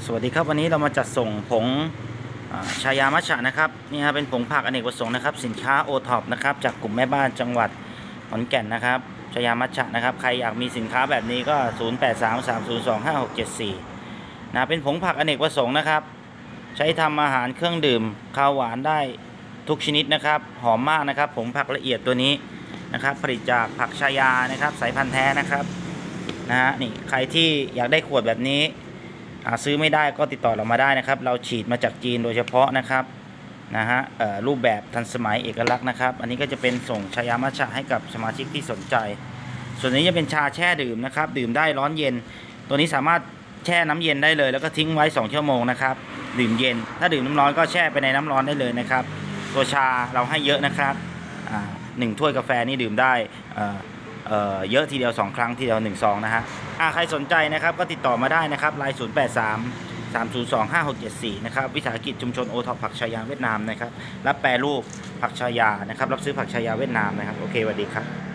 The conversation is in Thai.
สวัสดีครับวันนี้เรามาจัดส่งผงชายามัชฉะนะครับนี่ครับเป็นผงผักอเนกประสงค์นะครับ สินค้าโอท็อปนะครับจากกลุ่มแม่บ้านจังหวัดขอนแก่นนะครับชายามัชฉะนะครับใครอยากมีสินค้าแบบนี้ก็ 0833025674นะเป็นผงผักอเนกประสงค์นะครับ ใช้ทำอาหารเครื่องดื่มข้าวหวานได้ทุกชนิดนะครับ หอมมากนะครับผงผักละเอียดตัวนี้นะครับผลิตจากผักชายานะครับสายพันธุ์แท้นะครับนะฮะนี่ใครที่อยากได้ขวดแบบนี้ ซื้อไม่ได้ก็ติดต่อเรามาได้นะครับ เราฉีดมาจากจีนโดยเฉพาะนะครับนะฮะเอ่อรูปแบบทันสมัยเอกลักษณ์นะครับ อันนี้ก็จะเป็นส่งชายามัชะให้กับสมาชิกที่สนใจ ส่วนนี้จะเป็นชาแช่ดื่มนะครับ ดื่มได้ร้อนเย็น ตัวนี้สามารถแช่น้ำเย็นได้เลย แล้วก็ทิ้งไว้ 2 ชั่วโมงนะครับ ดื่มเย็น ถ้าดื่มน้ำร้อนก็แช่ไปในน้ำร้อนได้เลยนะครับ ตัวชาเราให้เยอะนะครับอ่าหนึ่งถ้วยกาแฟนี่ดื่มได้ เเยอะทีเดียว 2 ครั้งทีเดียว1ซองนะฮะใครสนใจนะครับก็ติดต่อมาได้นะครับไลน์083 302 5674 นะครับ วิสาหกิจชุมชนโอท็อปผักชายาเวียดนามนะครับ รับแปรรูปผักชายานะครับ รับซื้อผักชายาเวียดนามนะครับ โอเคสวัสดีครับ